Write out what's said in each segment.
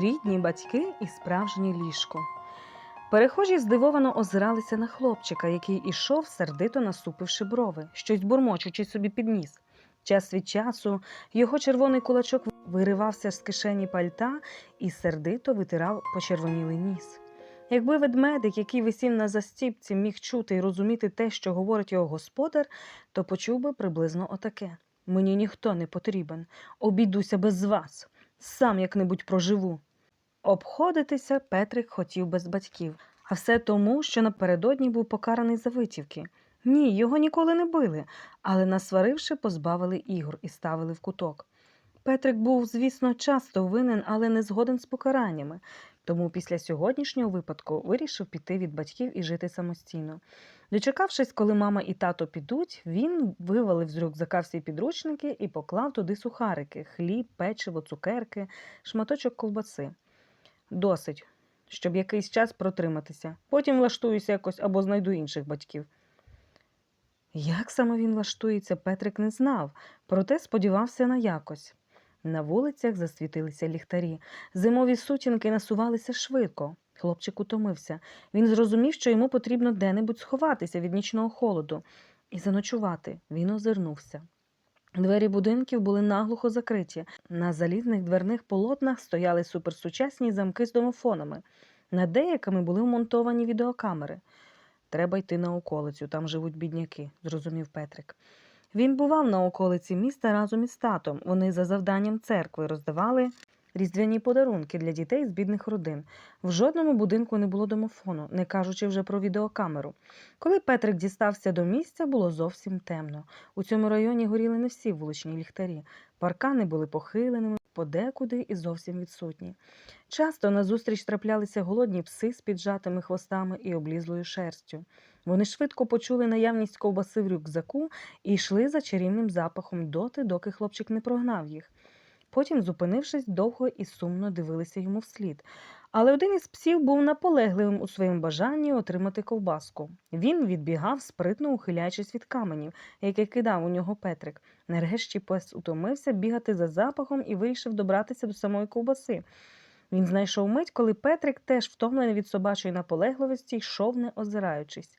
рідні батьки і справжнє ліжко. Перехожі здивовано озиралися на хлопчика, який ішов, сердито насупивши брови, щось бурмочучи собі під ніс. Час від часу його червоний кулачок виривався з кишені пальта і сердито витирав почервонілий ніс. Якби ведмедик, який висів на застіпці, міг чути і розуміти те, що говорить його господар, то почув би приблизно отаке: Мені ніхто не потрібен, обійдуся без вас, сам як-небудь проживу. Обходитися Петрик хотів без батьків, а все тому, що напередодні був покараний за витівки. Ні, його ніколи не били, але, насваривши, позбавили ігор і ставили в куток. Петрик був, звісно, часто винен, але не згоден з покараннями, тому після сьогоднішнього випадку вирішив піти від батьків і жити самостійно. Дочекавшись, коли мама і тато підуть, він вивалив з рюкзака всі підручники і поклав туди сухарики, хліб, печиво, цукерки, шматочок ковбаси. Досить, щоб якийсь час протриматися. Потім влаштуюся якось або знайду інших батьків. Як саме він влаштується, Петрик не знав, проте сподівався на якось. На вулицях засвітилися ліхтарі. Зимові сутінки насувалися швидко. Хлопчик утомився. Він зрозумів, що йому потрібно де-небудь сховатися від нічного холоду і заночувати. Він озирнувся. Двері будинків були наглухо закриті. На залізних дверних полотнах стояли суперсучасні замки з домофонами. Над деякими були вмонтовані відеокамери. Треба йти на околицю, там живуть бідняки, зрозумів Петрик. Він бував на околиці міста разом із татом. Вони за завданням церкви роздавали різдвяні подарунки для дітей з бідних родин. В жодному будинку не було домофону, не кажучи вже про відеокамеру. Коли Петрик дістався до місця, було зовсім темно. У цьому районі горіли не всі вуличні ліхтарі. Паркани були похиленими, подекуди і зовсім відсутні. Часто назустріч траплялися голодні пси з піджатими хвостами і облізлою шерстю. Вони швидко почули наявність ковбаси в рюкзаку і йшли за чарівним запахом доти, доки хлопчик не прогнав їх. Потім, зупинившись, довго і сумно дивилися йому вслід. Але один із псів був наполегливим у своєму бажанні отримати ковбаску. Він відбігав, спритно ухиляючись від каменів, які кидав у нього Петрик. Нарешті пес утомився бігати за запахом і вирішив добратися до самої ковбаси. Він знайшов мить, коли Петрик, теж втомлений від собачої наполегливості, йшов, не озираючись.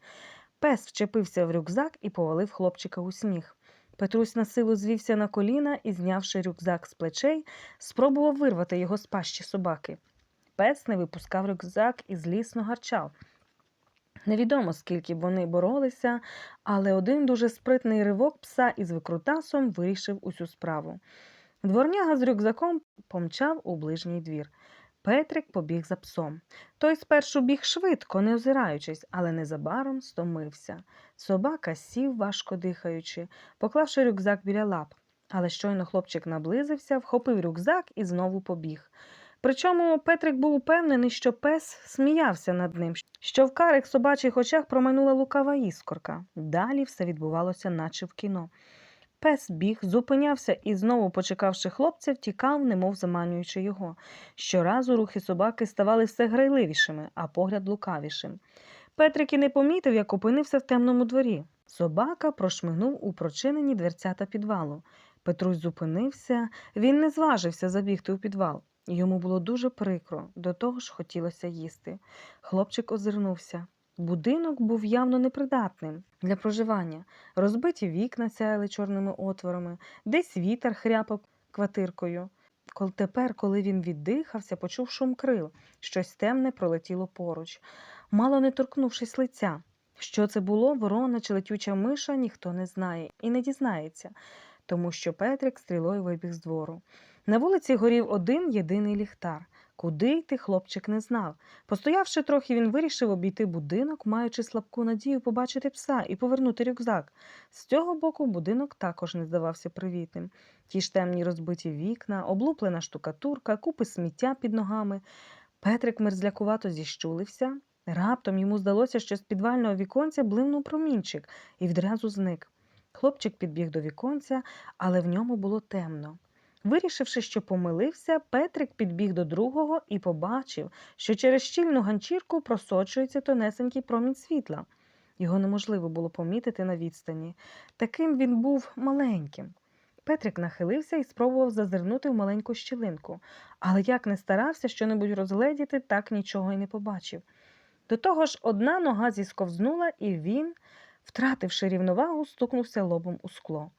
Пес вчепився в рюкзак і повалив хлопчика у сніг. Петрусь на силу звівся на коліна і, знявши рюкзак з плечей, спробував вирвати його з пащі собаки. Пес не випускав рюкзак і злісно гарчав. Невідомо, скільки б вони боролися, але один дуже спритний ривок пса із викрутасом вирішив усю справу. Дворняга з рюкзаком помчав у ближній двір. Петрик побіг за псом. Той спершу біг швидко, не озираючись, але незабаром стомився. Собака сів, важко дихаючи, поклавши рюкзак біля лап. Але щойно хлопчик наблизився, вхопив рюкзак і знову побіг. Причому Петрик був упевнений, що пес сміявся над ним, що в карих собачих очах промайнула лукава іскорка. Далі все відбувалося, наче в кіно. Пес біг, зупинявся і, знову, почекавши хлопця, втікав, немов заманюючи його. Щоразу рухи собаки ставали все грайливішими, а погляд лукавішим. Петрик і не помітив, як опинився в темному дворі. Собака прошмигнув у прочинені дверцята підвалу. Петрусь зупинився, він не зважився забігти у підвал. Йому було дуже прикро, до того ж хотілося їсти. Хлопчик озирнувся. Будинок був явно непридатним для проживання. Розбиті вікна сяяли чорними отворами, десь вітер хряпав квартиркою. Кол тепер, коли він віддихався, почув шум крил. Щось темне пролетіло поруч, мало не торкнувшись лиця. Що це було, ворона чи летюча миша, ніхто не знає і не дізнається, тому що Петрик стрілою вибіг з двору. На вулиці горів один єдиний ліхтар. Куди йти хлопчик не знав. Постоявши трохи, він вирішив обійти будинок, маючи слабку надію побачити пса і повернути рюкзак. З цього боку будинок також не здавався привітним. Ті ж темні розбиті вікна, облуплена штукатурка, купи сміття під ногами. Петрик мерзлякувато зіщулився. Раптом йому здалося, що з підвального віконця блимнув промінчик і відразу зник. Хлопчик підбіг до віконця, але в ньому було темно. Вирішивши, що помилився, Петрик підбіг до другого і побачив, що через щільну ганчірку просочується тонесенький промінь світла. Його неможливо було помітити на відстані. Таким він був маленьким. Петрик нахилився і спробував зазирнути в маленьку щілинку, але як не старався щонебудь розгледіти, так нічого й не побачив. До того ж, одна нога зісковзнула, і він, втративши рівновагу, стукнувся лобом у скло.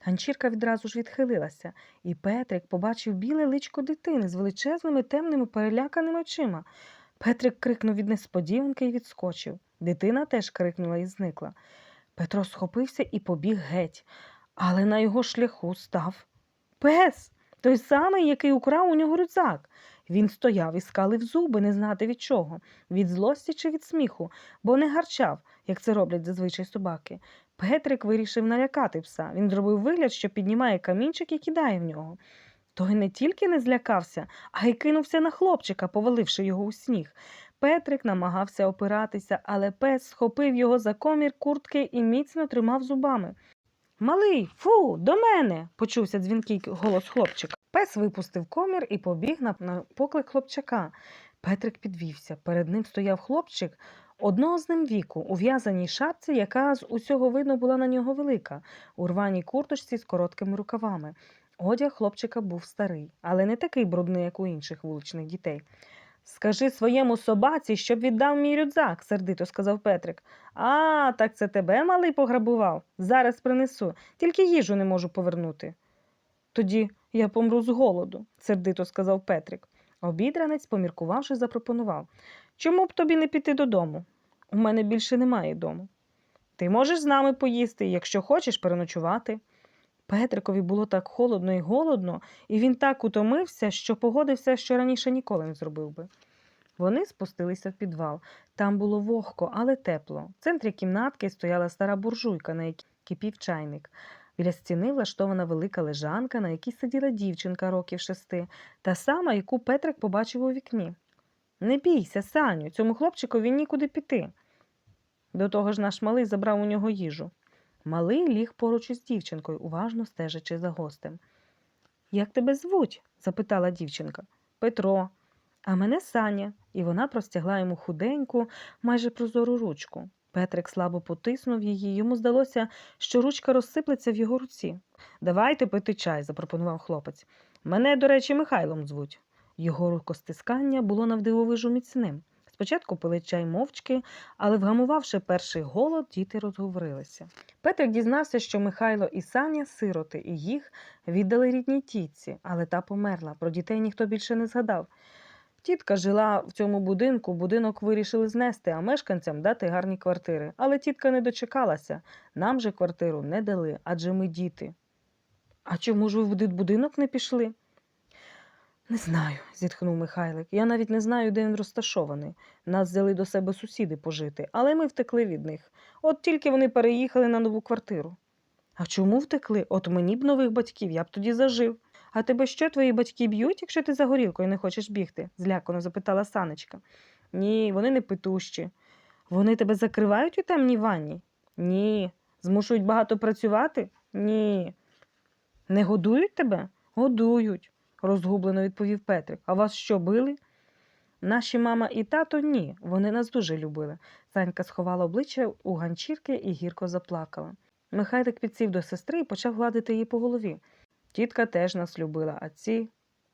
Ганчірка відразу ж відхилилася, і Петрик побачив біле личко дитини з величезними темними переляканими очима. Петрик крикнув від несподіванки і відскочив. Дитина теж крикнула і зникла. Петро схопився і побіг геть, але на його шляху став пес, той самий, який украв у нього рюкзак. Він стояв і скалив зуби, не знати від чого, від злості чи від сміху, бо не гарчав, як це роблять зазвичай собаки. Петрик вирішив налякати пса. Він зробив вигляд, що піднімає камінчик і кидає в нього. Той не тільки не злякався, а й кинувся на хлопчика, поваливши його у сніг. Петрик намагався опиратися, але пес схопив його за комір куртки і міцно тримав зубами. Малий, фу, до мене. почувся дзвінкий голос хлопчика. Пес випустив комір і побіг на, поклик хлопчака. Петрик підвівся. Перед ним стояв хлопчик одного з ним віку, у в'язаній шапці, яка з усього видно була на нього велика, у рваній курточці з короткими рукавами. Одяг хлопчика був старий, але не такий брудний, як у інших вуличних дітей. Скажи своєму собаці, щоб віддав мій рюкзак, сердито сказав Петрик. А, так це тебе малий пограбував. Зараз принесу, тільки їжу не можу повернути. Тоді я помру з голоду, сердито сказав Петрик. Обідранець, поміркувавши, запропонував. Чому б тобі не піти додому? У мене більше немає дому. Ти можеш з нами поїсти, якщо хочеш переночувати. Петрикові було так холодно і голодно, і він так утомився, що погодився, що раніше ніколи не зробив би. Вони спустилися в підвал. Там було вогко, але тепло. В центрі кімнатки стояла стара буржуйка, на якій кипів чайник. Біля стіни влаштована велика лежанка, на якій сиділа дівчинка років шести, та сама, яку Петрик побачив у вікні. Не бійся, Саню, цьому хлопчикові нікуди піти. До того ж наш малий забрав у нього їжу. Малий ліг поруч із дівчинкою, уважно стежачи за гостем. Як тебе звуть? запитала дівчинка. Петро. А мене Саня, і вона простягла йому худеньку, майже прозору ручку. Петрик слабо потиснув її, йому здалося, що ручка розсиплеться в його руці. Давайте пити чай, запропонував хлопець. Мене, до речі, Михайлом звуть. Його рукостискання було навдивовижу міцним. Спочатку пили чай мовчки, але, вгамувавши перший голод, діти розговорилися. Петрик дізнався, що Михайло і Саня сироти, і їх віддали рідній тітці, але та померла. Про дітей ніхто більше не згадав. Тітка жила в цьому будинку, будинок вирішили знести, а мешканцям дати гарні квартири. Але тітка не дочекалася. Нам же квартиру не дали, адже ми діти. А чому ж ви в будинок не пішли? Не знаю, зітхнув Михайлик. Я навіть не знаю, де він розташований. Нас взяли до себе сусіди пожити, але ми втекли від них. От тільки вони переїхали на нову квартиру. А чому втекли? От мені б нових батьків, я б тоді зажив. А тебе що твої батьки б'ють, якщо ти за горілкою не хочеш бігти? злякано запитала Санечка. Ні, вони не петущі. Вони тебе закривають у темній ванні? Ні. Змушують багато працювати? Ні. Не годують тебе? Годують розгублено відповів Петрик. А вас що били? Наші мама і тато ні, вони нас дуже любили. Санька сховала обличчя у ганчірки і гірко заплакала. Михайлик підсів до сестри і почав гладити її по голові. Тітка теж нас любила, а ці.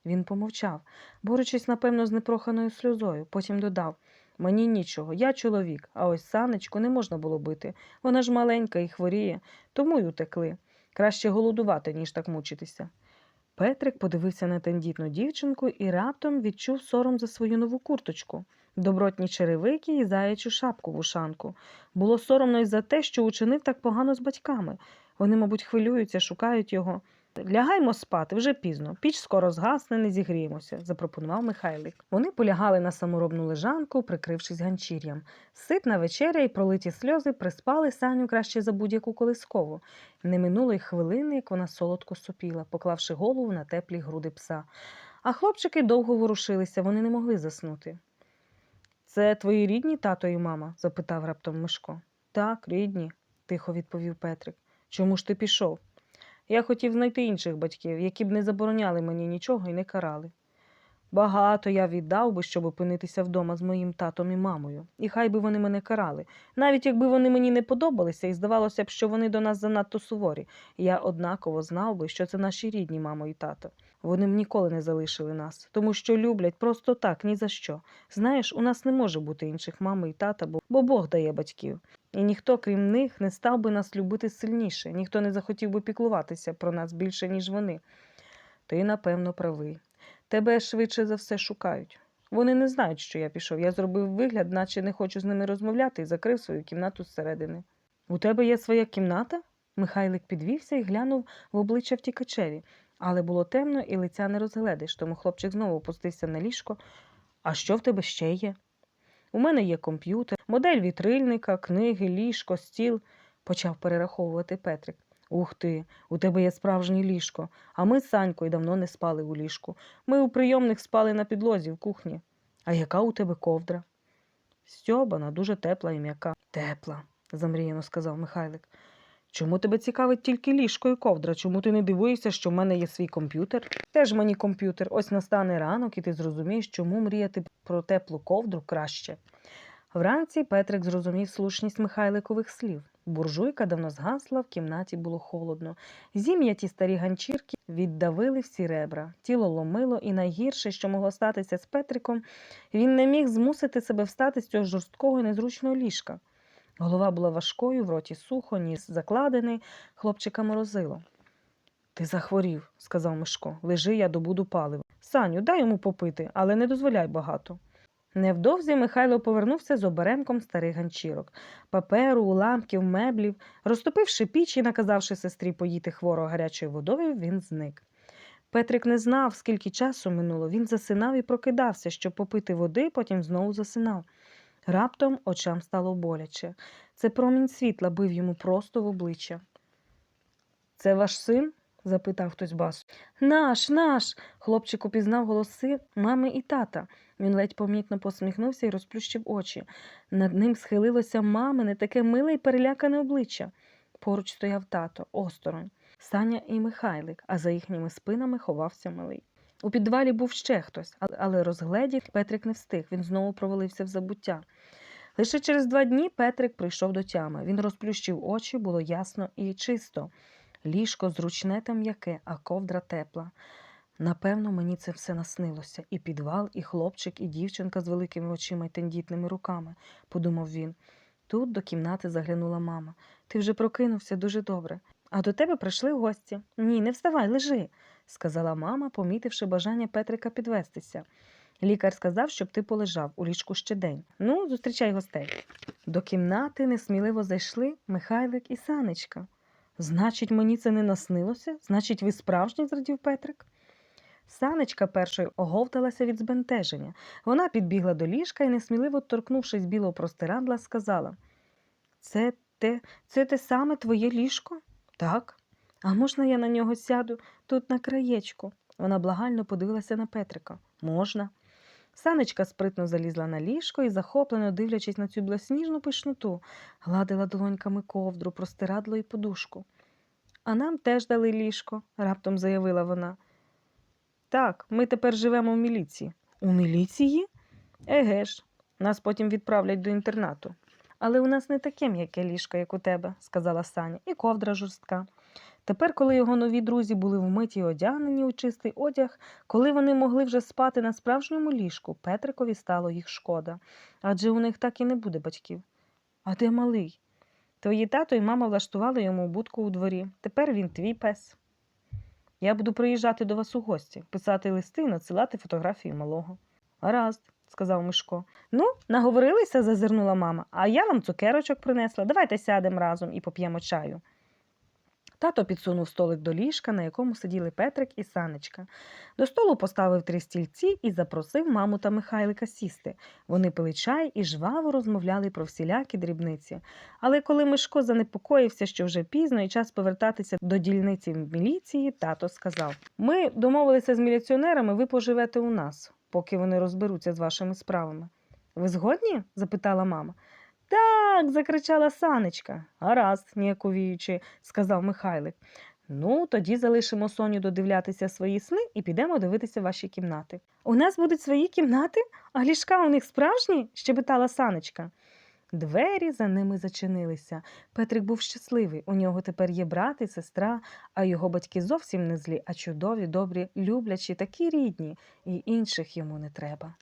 Він помовчав, борючись, напевно, з непроханою сльозою, потім додав Мені нічого, я чоловік, а ось санечку не можна було бити. Вона ж маленька і хворіє, тому й утекли. Краще голодувати, ніж так мучитися. Петрик подивився на тендітну дівчинку і раптом відчув сором за свою нову курточку, добротні черевики і заячу шапку в ушанку. Було соромно й за те, що учинив так погано з батьками. Вони, мабуть, хвилюються, шукають його. Лягаймо спати, вже пізно. Піч скоро згасне, не зігріємося, запропонував Михайлик. Вони полягали на саморобну лежанку, прикрившись ганчір'ям. Ситна вечеря і пролиті сльози приспали Саню краще за будь-яку колискову. Не минуло й хвилини, як вона солодко сопіла, поклавши голову на теплі груди пса. А хлопчики довго ворушилися, вони не могли заснути. Це твої рідні тато і мама? запитав раптом Мишко. Так, рідні, тихо відповів Петрик. Чому ж ти пішов? Я хотів знайти інших батьків, які б не забороняли мені нічого і не карали. Багато я віддав би, щоб опинитися вдома з моїм татом і мамою. І хай би вони мене карали. Навіть якби вони мені не подобалися, і здавалося б, що вони до нас занадто суворі, я однаково знав би, що це наші рідні мамо і тато. Вони б ніколи не залишили нас, тому що люблять просто так, ні за що. Знаєш, у нас не може бути інших мами і тата, бо, бо Бог дає батьків. І ніхто, крім них, не став би нас любити сильніше, ніхто не захотів би піклуватися про нас більше, ніж вони. Ти, напевно, правий. Тебе швидше за все шукають. Вони не знають, що я пішов. Я зробив вигляд, наче не хочу з ними розмовляти, і закрив свою кімнату зсередини. У тебе є своя кімната? Михайлик підвівся і глянув в обличчя втікачеві, але було темно і лиця не розгледиш, тому хлопчик знову опустився на ліжко. А що в тебе ще є? У мене є комп'ютер, модель вітрильника, книги, ліжко, стіл, почав перераховувати Петрик. Ух ти, у тебе є справжнє ліжко, а ми з Санькою давно не спали у ліжку. Ми у прийомних спали на підлозі в кухні. А яка у тебе ковдра? Стьобана, дуже тепла і м'яка. Тепла, замріяно сказав Михайлик. Чому тебе цікавить тільки ліжко і ковдра? Чому ти не дивуєшся, що в мене є свій комп'ютер? Теж мені комп'ютер. Ось настане ранок, і ти зрозумієш, чому мріяти про теплу ковдру краще. Вранці Петрик зрозумів слушність Михайликових слів. Буржуйка давно згасла, в кімнаті було холодно. Зім'яті старі ганчірки віддавили всі ребра. Тіло ломило, і найгірше, що могло статися з Петриком, він не міг змусити себе встати з цього жорсткого і незручного ліжка. Голова була важкою, в роті сухо, ніс закладений, хлопчика морозило. Ти захворів, сказав Мишко. Лежи, я добуду паливо. Саню, дай йому попити, але не дозволяй багато. Невдовзі Михайло повернувся з оберемком старих ганчірок, паперу, уламків, меблів. Розтопивши піч і наказавши сестрі поїти хворого гарячою водою, він зник. Петрик не знав, скільки часу минуло. Він засинав і прокидався, щоб попити води, потім знову засинав. Раптом очам стало боляче. Це промінь світла бив йому просто в обличчя. Це ваш син? запитав хтось бас. Наш, наш. Хлопчик упізнав голоси мами і тата. Він ледь помітно посміхнувся і розплющив очі. Над ним схилилося мамине таке миле й перелякане обличчя. Поруч стояв тато, осторонь, Саня і Михайлик, а за їхніми спинами ховався малий. У підвалі був ще хтось, але- розгледіти Петрик не встиг, він знову провалився в забуття. Лише через два дні Петрик прийшов до тями. Він розплющив очі, було ясно і чисто. Ліжко зручне та м'яке, а ковдра тепла. Напевно, мені це все наснилося. І підвал, і хлопчик, і дівчинка з великими очима й тендітними руками, подумав він. Тут до кімнати заглянула мама. Ти вже прокинувся дуже добре. А до тебе прийшли гості. Ні, не вставай, лежи, сказала мама, помітивши бажання Петрика підвестися. Лікар сказав, щоб ти полежав у ліжку ще день. Ну, зустрічай гостей. До кімнати несміливо зайшли Михайлик і Санечка. Значить, мені це не наснилося? Значить, ви справжній, зрадів Петрик. Санечка першою оговталася від збентеження. Вона підбігла до ліжка і, несміливо торкнувшись білого простирадла, сказала: Це те, це те саме твоє ліжко? Так. А можна я на нього сяду тут на краєчку? Вона благально подивилася на Петрика. Можна. Санечка спритно залізла на ліжко і, захоплено дивлячись на цю білосніжну пишноту, гладила долоньками ковдру, простирадло і подушку. А нам теж дали ліжко, раптом заявила вона. Так, ми тепер живемо в міліції. У міліції? Еге ж, нас потім відправлять до інтернату. Але у нас не таке м'яке ліжко, як у тебе, сказала Саня, і ковдра жорстка. Тепер, коли його нові друзі були вмиті й одягнені у чистий одяг, коли вони могли вже спати на справжньому ліжку, Петрикові стало їх шкода, адже у них так і не буде батьків. А де малий? Твої тато і мама влаштували йому будку у дворі. Тепер він твій пес. Я буду приїжджати до вас у гості, писати листи і надсилати фотографії малого. Гаразд, сказав Мишко. Ну, наговорилися, зазирнула мама, а я вам цукерочок принесла. Давайте сядемо разом і поп'ємо чаю. Тато підсунув столик до ліжка, на якому сиділи Петрик і Санечка. До столу поставив три стільці і запросив маму та Михайлика сісти. Вони пили чай і жваво розмовляли про всілякі дрібниці. Але коли Мишко занепокоївся, що вже пізно і час повертатися до дільниці в міліції, тато сказав: Ми домовилися з міліціонерами, ви поживете у нас, поки вони розберуться з вашими справами. Ви згодні? запитала мама. Так, закричала Санечка. Гаразд, ніяковіючи, сказав Михайлик. Ну, тоді залишимо Соню додивлятися свої сни і підемо дивитися ваші кімнати. У нас будуть свої кімнати, а ліжка у них справжні? щебетала Санечка. Двері за ними зачинилися. Петрик був щасливий. У нього тепер є брат і сестра, а його батьки зовсім не злі, а чудові, добрі, люблячі, такі рідні, і інших йому не треба.